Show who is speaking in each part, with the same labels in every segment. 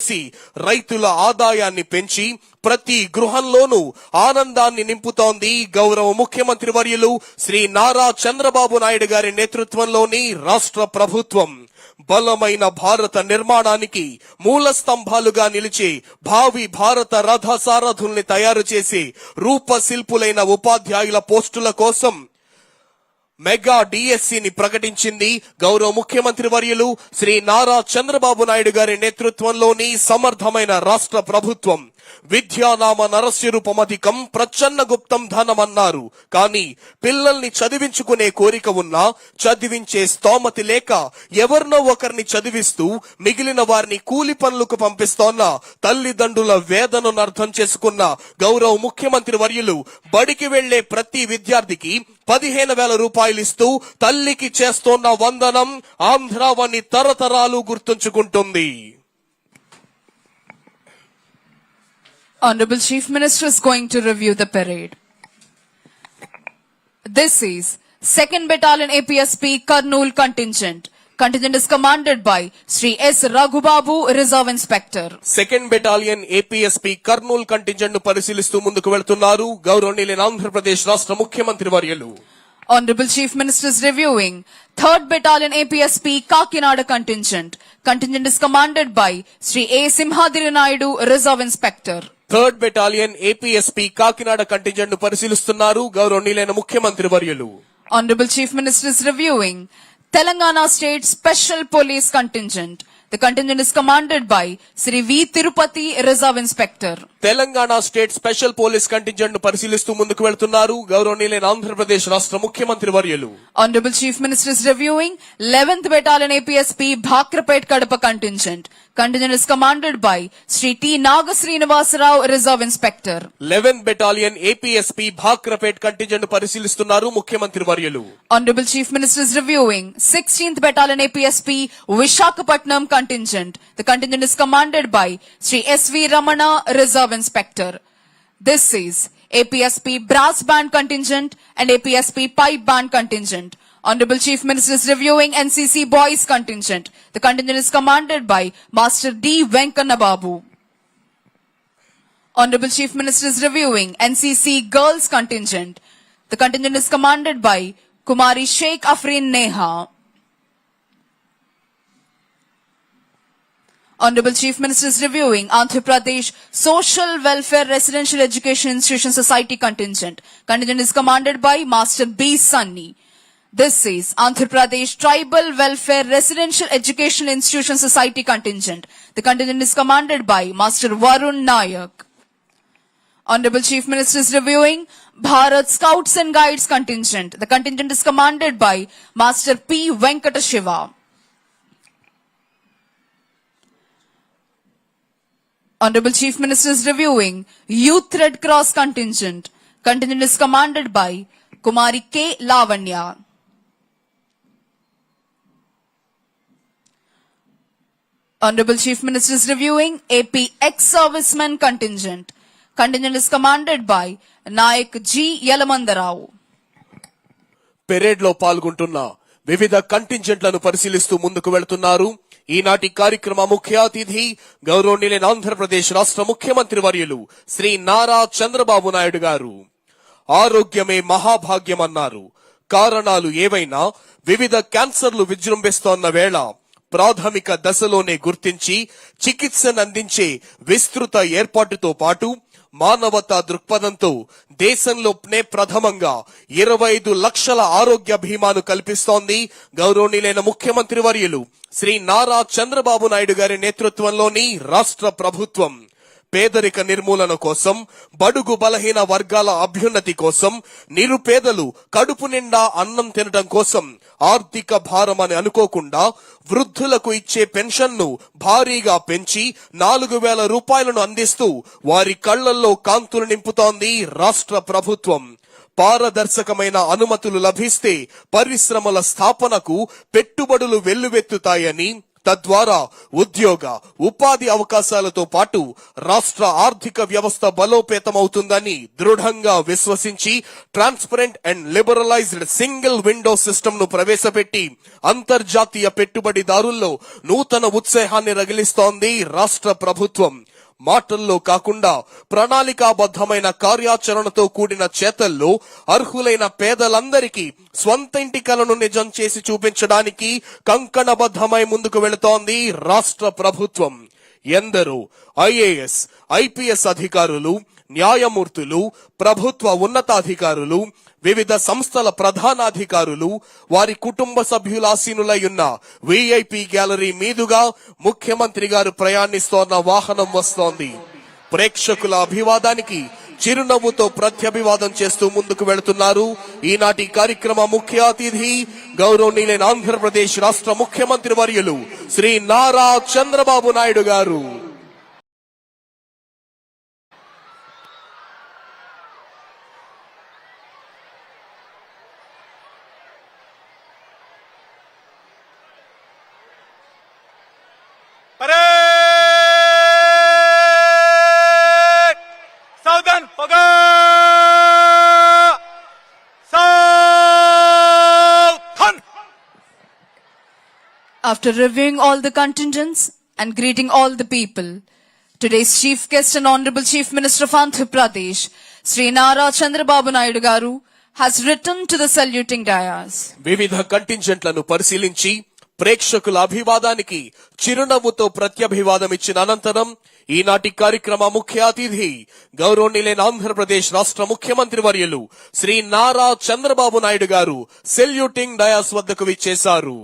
Speaker 1: చేసి రైతుల ఆదాయాన్ని పెంచి ప్రతి గృహంలోనూ ఆనందాన్ని నింపుతోంది గౌరవ ముఖ్యమంత్రి వర్యులు శ్రీ నారా చంద్రబాబు నాయుడు గారి నేతృత్వంలోని రాష్ట్ర ప్రభుత్వం. బలమైన భారత నిర్మాణానికి మూల స్తంభాలుగా నిలిచి భావి భారత రథ సారథుల్ని తయారు చేసి రూపశిల్పులైన ఉపాధ్యాయుల పోస్టుల కోసం మెగా డిఎస్సిని ప్రకటించింది గౌరవ ముఖ్యమంత్రి వర్యులు శ్రీ నారా చంద్రబాబు నాయుడు గారి నేతృత్వంలోని సమర్థమైన రాష్ట్ర ప్రభుత్వం. విద్యానామ నరస్యరూపమధికం ప్రచన్న గుప్తం ధనమన్నారు. కానీ పిల్లల్ని చదివించుకునే కోరిక ఉన్నా చదివించే స్తోమతి లేక ఎవరినో ఒకరిని చదివిస్తూ మిగిలిన వారిని కూలి పనులకు పంపిస్తోన్న తల్లిదండ్రుల వేదనను అర్థం చేసుకున్న గౌరవ ముఖ్యమంత్రి వర్యులు బడికి వెళ్ళే ప్రతి విద్యార్థికి పదిహేను వేల రూపాయలు ఇస్తూ తల్లికి చేస్తోన్న వందనం ఆంధ్రావని తరతరాలు గుర్తుంచుకుంటుంది.
Speaker 2: Honorable Chief Minister is going to review the parade. This is 2nd Battalion APSP Karnool contingent. Contingent is commanded by Sri S. Raghubabu, Reserve Inspector.
Speaker 1: Second battalion APSP Kurnool contingent ను పరిశీలిస్తూ ముందుకు వెళ్తున్నారు గౌరవనీయులైన ఆంధ్రప్రదేశ్ రాష్ట్ర ముఖ్యమంత్రి వర్యులు
Speaker 2: Honorable Chief Minister is reviewing 3rd Battalion APSP Kakinada contingent. Contingent is commanded by Sri A. Simhadiri Naidu, Reserve Inspector.
Speaker 1: Third battalion APSP Kakinada కంటింజెంట్ను పరిశీలిస్తున్నారు గౌరవనీయులైన ముఖ్యమంత్రి వర్యులు.
Speaker 2: Honourable chief ministers reviewing Telangana state special police contingent the contingent is commanded by Shri V Tirupati reserve inspector
Speaker 1: Telangana state special police కంటింజెంట్ను పరిశీలిస్తూ ముందుకు వెళ్తున్నారు. గౌరవనీయులైన ఆంధ్రప్రదేశ్ రాష్ట్ర ముఖ్యమంత్రి వర్యులు.
Speaker 2: Honourable chief minister reviewing eleventh battalion APSP Bhakrapet Kadapa contingent contingent is commanded by Shri T Naga Srinivasarao reserve inspector
Speaker 1: eleven battalion APSP Bhakrapet contingent పరిశీలిస్తున్నారు ముఖ్యమంత్రి వర్యులు.
Speaker 2: Honourable chief minister reviewing sixteenth battalion APSP Visakhapatnam contingent the contingent is commanded by Shri S V Ramana reserve Reserve Inspector. This is APSP Brass Band contingent and APSP Pipe Band contingent. Honorable Chief Minister is reviewing NCC Boys contingent. The contingent is commanded by Master D. Venkana Babu. Honorable Chief Minister is reviewing NCC Girls contingent. The contingent is commanded by Kumari Sheikh Afrin Neha. Honorable Chief Minister is reviewing Andhra Pradesh Social Welfare Residential Education Institution Society contingent. Contingent is commanded by Master B. Sunny. This is Andhra Pradesh Tribal Welfare Residential Education Institution Society contingent. The contingent is commanded by Master Varun Nayak. Honorable Chief Minister is reviewing Bharat Scouts and Guides contingent. The contingent is commanded by Master P. Venkata Shiva. Honorable Chief Minister is reviewing Youth Red Cross contingent. Contingent is commanded by Kumari K. Lavanya. Honorable Chief Minister is reviewing APX Servicemen contingent. Contingent is commanded by Nayak G. Yalamandarao.
Speaker 1: పెరేడ్లో పాల్గొంటున్న వివిధ కంటింజెంట్లను పరిశీలిస్తూ ముందుకు వెళుతున్నారు ఈనాటి కార్యక్రమ ముఖ్య అతిథి గౌరవనీయులైన ఆంధ్రప్రదేశ్ రాష్ట్ర ముఖ్యమంత్రి వర్యులు శ్రీ నారా చంద్రబాబు నాయుడు గారు. ఆరోగ్యమే మహాభాగ్యమన్నారు. కారణాలు ఏవైనా వివిధ క్యాన్సర్లు విజృంభిస్తోన్న వేళ ప్రాథమిక దశలోనే గుర్తించి చికిత్సనందించే విస్తృత ఏర్పాటుతో పాటు మానవతా దృక్పథంతో దేశంలోనే ప్రథమంగా ఇరవై ఐదు లక్షల ఆరోగ్య బీమాను కల్పిస్తోంది. గౌరవనీయులైన ముఖ్యమంత్రి వర్యులు శ్రీ నారా చంద్రబాబు నాయుడు గారి నేతృత్వంలోని రాష్ట్ర ప్రభుత్వం. పేదరిక నిర్మూలన కోసం బడుగు బలహీన వర్గాల అభ్యున్నతి కోసం నిరుపేదలు కడుపు నిండా అన్నం తినడం కోసం ఆర్థిక భారం అని అనుకోకుండా వృద్ధులకు ఇచ్చే పెన్షన్ను భారీగా పెంచి నాలుగు వేల రూపాయలను అందిస్తూ వారి కళ్ళల్లో కాంతులు నింపుతోంది రాష్ట్ర ప్రభుత్వం. పారదర్శకమైన అనుమతులు లభిస్తే పరిశ్రమల స్థాపనకు పెట్టుబడులు వెల్లువెత్తుతాయని తద్వారా ఉద్యోగ ఉపాధి అవకాశాలతో పాటు రాష్ట్ర ఆర్థిక వ్యవస్థ బలోపేతమవుతుందని దృఢంగా విశ్వసించి transparent and liberalised single window సిస్టమ్ను ప్రవేశపెట్టి అంతర్జాతీయ పెట్టుబడిదారుల్లో నూతన ఉత్సాహాన్ని రగిలిస్తోంది రాష్ట్ర ప్రభుత్వం. మాటల్లో కాకుండా ప్రణాళికాబద్ధమైన కార్యాచరణతో కూడిన చేతల్లో అర్హులైన పేదలందరికీ స్వంత ఇంటి కలను నిజం చేసి చూపించడానికి కంకణబద్ధమై ముందుకు వెళుతోంది రాష్ట్ర ప్రభుత్వం. ఎందరో ఐఏఎస్ ఐపీఎస్ అధికారులు న్యాయమూర్తులు ప్రభుత్వ ఉన్నతాధికారులు వివిధ సంస్థల ప్రధానాధికారులు వారి కుటుంబ సభ్యులాసీనులై ఉన్న విఐపి గ్యాలరీ మీదుగా ముఖ్యమంత్రి గారు ప్రయాణిస్తోన్న వాహనం వస్తోంది. ప్రేక్షకుల అభివాదానికి చిరునవ్వుతో ప్రత్యభివాదం చేస్తూ ముందుకు వెళుతున్నారు. ఈనాటి కార్యక్రమ ముఖ్య అతిథి గౌరవనీయులైన ఆంధ్రప్రదేశ్ రాష్ట్ర ముఖ్యమంత్రి వర్యులు శ్రీ నారా చంద్రబాబు నాయుడు గారు.
Speaker 2: After reviewing all the contingents and greeting all the people, today's chief guest and honorable chief minister of Andhra Pradesh, Sri Nara Chandrababu Naidu Garu, has written to the saluting dais.
Speaker 1: వివిధ కంటింజెంట్లను పరిశీలించి ప్రేక్షకుల అభివాదానికి చిరునవ్వుతో ప్రత్యభివాదం ఇచ్చిన అనంతరం ఈనాటి కార్యక్రమ ముఖ్య అతిథి గౌరవనీయులైన ఆంధ్రప్రదేశ్ రాష్ట్ర ముఖ్యమంత్రి వర్యులు శ్రీ నారా చంద్రబాబు నాయుడు గారు సెల్యూటింగ్ డయాస్ వద్దకు విచ్చేశారు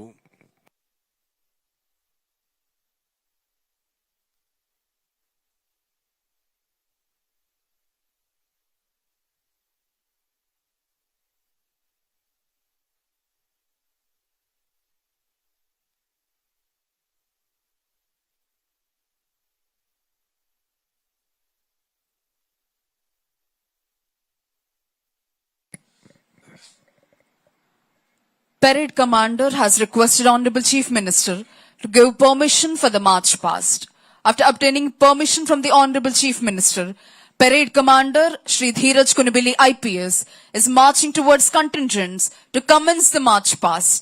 Speaker 2: Parade Commander has requested Honorable Chief Minister to give permission for the march past. After obtaining permission from the Honorable Chief Minister, Parade Commander Shri Dheeraj Kunibili IPS is marching towards contingents to commence the march past.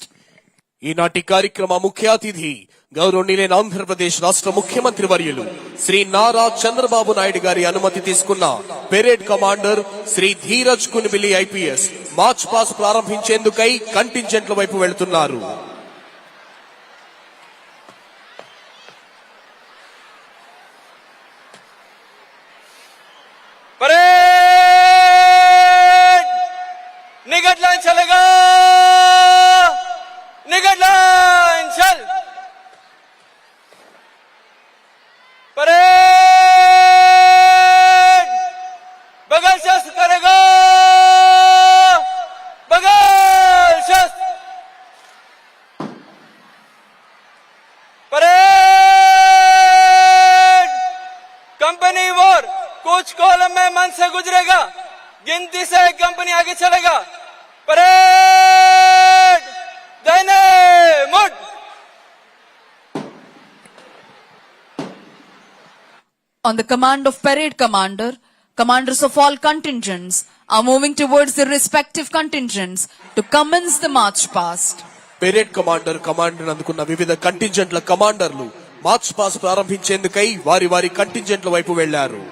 Speaker 1: ఈనాటి కార్యక్రమ ముఖ్య అతిథి గౌరవనీయులైన ఆంధ్రప్రదేశ్ రాష్ట్ర ముఖ్యమంత్రి వర్యులు శ్రీ నారా చంద్రబాబు నాయుడు గారి అనుమతి తీసుకున్న parade commander Shri Dheeraj Kunibili IPS march pass ప్రారంభించేందుకై కంటింజెంట్ల వైపు వెళుతున్నారు.
Speaker 3: कंपनी वॉर कुछ कॉलम में मन से गुजरेगा गिनती से एक कंपनी आगे चलेगा परेड दाहिने मुड़
Speaker 2: On the command of Parade Commander, commanders of all contingents are moving towards their respective contingents to commence the march past.
Speaker 1: Parade commander command అందుకున్న వివిధ కంటింజెంట్ల కమాండర్లు మార్చ్ పాస్ ప్రారంభించేందుకై వారి వారి కంటింజెంట్ల వైపు వెళ్ళారు